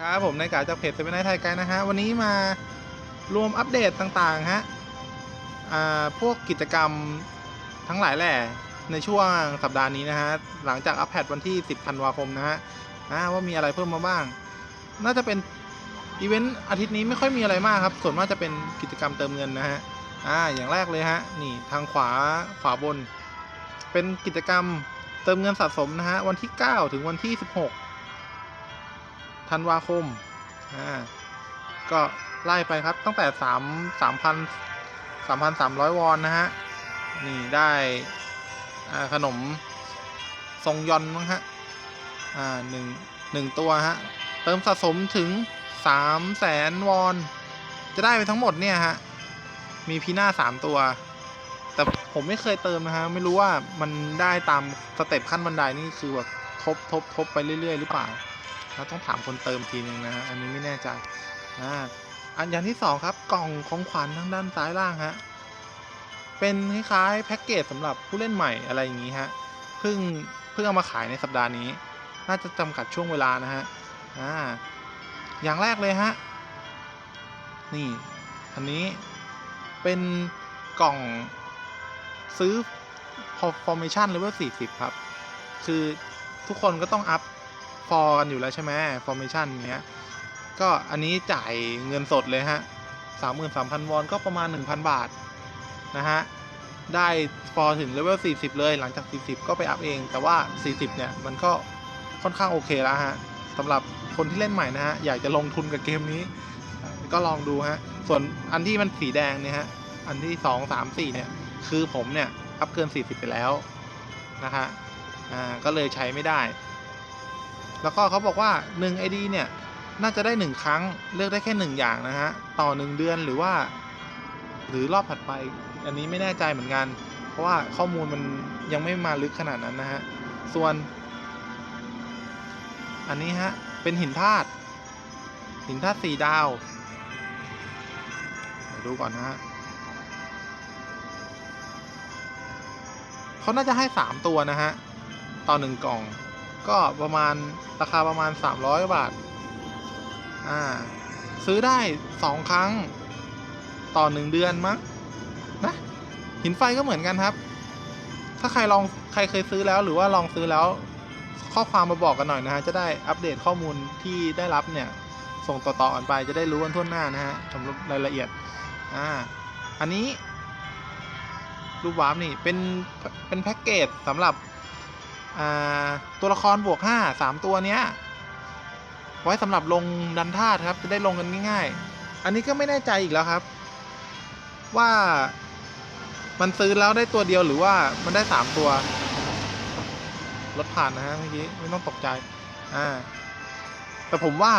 ครับผมในกาจากเพจเซเว่นไนท์ไทยไกด์นะฮะ วันนี้มารวมอัปเดตต่างๆฮะอ่าพวกกิจกรรมทั้งหลายแหล่ในช่วงสัปดาห์นี้นะฮะ หลังจากอัปเดตวันที่ 10ธันวาคมนะฮะว่ามีอะไรเพิ่มมาบ้าง น่าจะเป็นอีเวนต์อาทิตย์นี้ไม่ค่อยมีอะไรมากครับ ส่วนมากจะเป็นกิจกรรมเติมเงินนะฮะอ่าอย่างแรกเลยฮะนี่ทางขวาขวาบน เป็นกิจกรรมเติมเงินสะสมนะฮะวันที่ 9 ถึงวันที่ 16 ธันวาคมอ่าก็ไล่ไปครับตั้งแต่สามสามพันสามพันสามร้อยวอน นะฮะ นี่ได้ขนมทรงยอนมั้งฮะ อ่าหนึ่งหนึ่งตัว ฮะ เติมสะสมถึงสามแสนวอน จะได้ไปทั้งหมดเนี่ย ฮะ มีพีหน้าสามตัว แต่ผมไม่เคยเติม นะฮะ ไม่รู้ว่ามันได้ตามสเต็ปขั้นบันไดนี่คือแบบทบทบทบไปเรื่อย ๆ หรือเปล่า เราต้องถามคนเติมทีนึงนะฮะอันนี้ไม่แน่ใจอ่าอันอย่างที่สองครับ กล่องของขวัญทางด้านซ้ายล่างฮะเป็นคล้ายๆแพ็กเกจสำหรับผู้เล่นใหม่อะไรอย่างนี้ฮะเพิ่งเพิ่งเอามาขายในสัปดาห์นี้ น่าจะจำกัดช่วงเวลานะฮะอ่าอย่างแรกเลยฮะนี่อันนี้เป็นกล่องซื้อ formation level 40 ครับ คือทุกคนก็ต้องอัพ ฟอร์กันอยู่แล้วใช่ไหม formation เนี้ยก็อันนี้จ่ายเงินสดเลยฮะสามหมื่นสามพันวอนก็ประมาณหนึ่งพันบาท นะฮะ ได้ฟอร์ถึงเลเวล40เลย หลังจาก40ก็ไปอัพเอง แต่ว่า40เนี่ยมันก็ค่อนข้างโอเคแล้วฮะสำหรับคนที่เล่นใหม่นะฮะ อยากจะลงทุนกับเกมนี้ ก็ลองดูฮะ ส่วนอันที่มันสีแดงเนี่ยฮะ อันที่2 3 4เนี่ย คือผมเนี่ยอัพเกิน40ไปแล้วนะฮะ อ่า ก็เลยใช้ไม่ได้ แล้วก็เขาบอกว่า 1 ID เนี่ย น่าจะได้ 1 ครั้งเลือกได้แค่ 1 อย่างนะฮะ ต่อ 1 เดือนหรือว่า หรือรอบถัดไป อันนี้ไม่แน่ใจเหมือนกัน เพราะว่าข้อมูลมันยังไม่มาลึกขนาดนั้นนะฮะ ส่วน อันนี้ฮะ เป็นหินธาตุหินธาตุสี่ดาวเดี๋ยวดูก่อนนะฮะเขาน่าจะให้ 3 ตัวนะฮะ ต่อ 1 กล่อง ก็ประมาณราคาประมาณ 300 บาท อ่า ซื้อได้ 2 ครั้งต่อ 1 เดือนมั้งนะหินไฟก็เหมือนกันครับ ถ้าใครลองใครเคยซื้อแล้วหรือว่าลองซื้อแล้ว ข้อความมาบอกกันหน่อยนะฮะ จะได้อัปเดตข้อมูลที่ได้รับเนี่ย ส่งต่อๆกันไปจะได้รู้กันทั่วหน้านะฮะสำหรับรายละเอียด อ่า อันนี้รูปวาร์ปนี่เป็นเป็นแพ็กเกจสำหรับ ตัวละครบวก 5 3 ตัวเนี้ย ไว้สำหรับลงดันธาตุครับ จะได้ลงกันง่าย ๆ อันนี้ก็ไม่แน่ใจอีกแล้วครับ ว่ามันซื้อแล้วได้ตัวเดียวหรือว่ามันได้ 3 ตัวรถผ่านนะฮะเมื่อกี้ไม่ต้องตกใจ อ่า แต่ผมว่า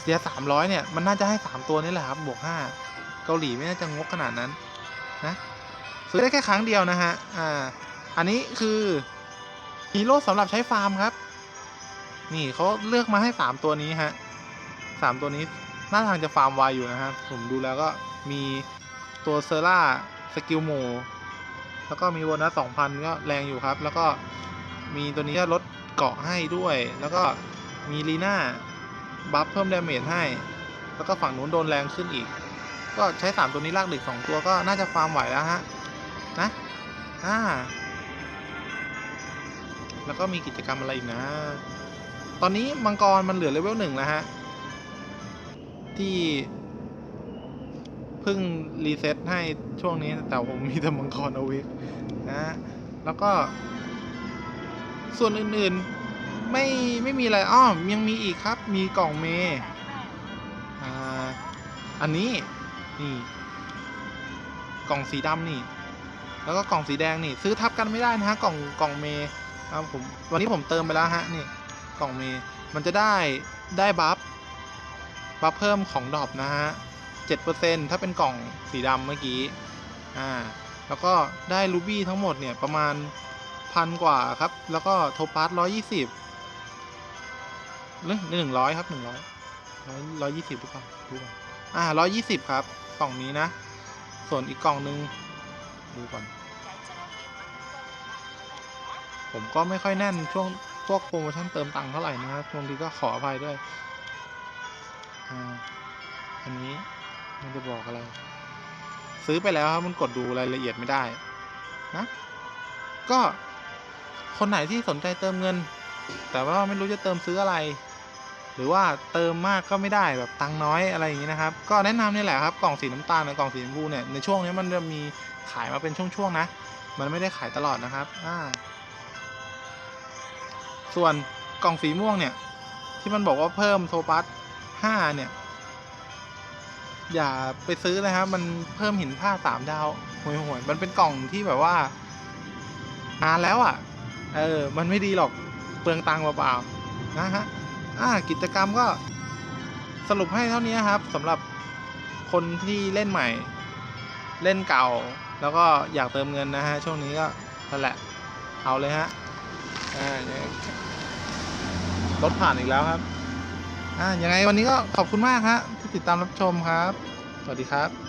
เสีย 300 เนี่ย มันน่าจะให้ 3 ตัวนี่แหละครับบวก 5 เกาหลีไม่น่าจะงกขนาดนั้นนะซื้อได้แค่ครั้งเดียวนะฮะ อ่า อันนี้คือ ฮีโร่สำหรับใช้ฟาร์มครับ นี่เขาเลือกมาให้สามตัวนี้ฮะสามตัวนี้น่าทางจะฟาร์มไวอยู่นะฮะผมดูแล้วก็มีตัวเซอร่าสกิลโมแล้วก็มีโบนัสสองพันก็แรงอยู่ครับ แล้วก็มีตัวนี้ก็ลดเกาะให้ด้วย แล้วก็มีลีน่าบัฟเพิ่มดาเมจให้ แล้วก็ฝั่งนู้นโดนแรงขึ้นอีก ก็ใช้สามตัวนี้ลากดึกสองตัวก็น่าจะฟาร์มไหวแล้วฮะ นะ อ่า แล้วก็มีกิจกรรมอะไรอีกนะ ตอนนี้มังกรมันเหลือเลเวลหนึ่งแล้วฮะ ที่เพิ่งรีเซ็ตให้ช่วงนี้แต่ผมมีแต่มังกรเอาไว้นะแล้วก็ ส่วนอื่นๆไม่ไม่มีอะไรอ้อยังมีอีกครับ มีกล่องเมอ่าอันนี้นี่กล่องสีดำนี่ แล้วก็กล่องสีแดงนี่ ซื้อทับกันไม่ได้นะฮะ กล่องกล่องเม ครับผมวันนี้ผมเติมไปแล้วฮะนี่กล่องมย์มันจะได้ได้บัฟบัฟเพิ่มของดรอปนะฮะเจ็ดเปอร์เซ็นถ้าเป็นกล่องสีดำเมื่อกี้อ่าแล้วก็ได้รูบี้ทั้งหมดเนี่ยประมาณพันกว่าครับ แล้วก็โทปัสร้อยยี่สิบหรือหนึ่งร้อยครับหนึ่งร้อยร้อยร้อยี่สิบหรือเปล่าดูก่อนอ่าร้อยยี่สิบครับ กล่องนี้นะ ส่วนอีกกล่องหนึ่งดูก่อน ผมก็ไม่ค่อยแน่นช่วงพวกโปรโมชั่นเติมตังค์เท่าไหร่นะครับบางทีก็ขออภัยด้วยอันนี้ไม่ได้บอกอะไร ซื้อไปแล้วครับมันกดดูรายละเอียดไม่ได้นะก็คนไหนที่สนใจเติมเงิน แต่ว่าไม่รู้จะเติมซื้ออะไร หรือว่าเติมมากก็ไม่ได้แบบตังค์น้อยอะไรอย่างนี้นะครับ ก็แนะนำนี่แหละครับกล่องสีน้ำตาลกับกล่องสีชมพูเนี่ยในช่วงนี้มันจะมีขายมาเป็นช่วงๆนะ มันไม่ได้ขายตลอดนะครับอ่า ส่วนกล่องสีม่วงเนี่ย ที่มันบอกว่าเพิ่มโทปัสห้าเนี่ย อย่าไปซื้อเลยครับ มันเพิ่มหินผ้าสามดาวห่วยห่วยมันเป็นกล่องที่แบบว่านานแล้วอะ่ะ เออ มันไม่ดีหรอกเปลืองตังค์เปล่าๆนะฮะอ่ากิจกรรมก็สรุปให้เท่านี้ครับสำหรับคนที่เล่นใหม่ เล่นเก่า แล้วก็อยากเติมเงินนะฮะ ช่วงนี้ก็นั่นแหละ เอาเลยฮะ อ่า รถผ่านอีกแล้วครับ อ่ายังไงวันนี้ก็ขอบคุณมากฮะที่ติดตามรับชมครับ สวัสดีครับ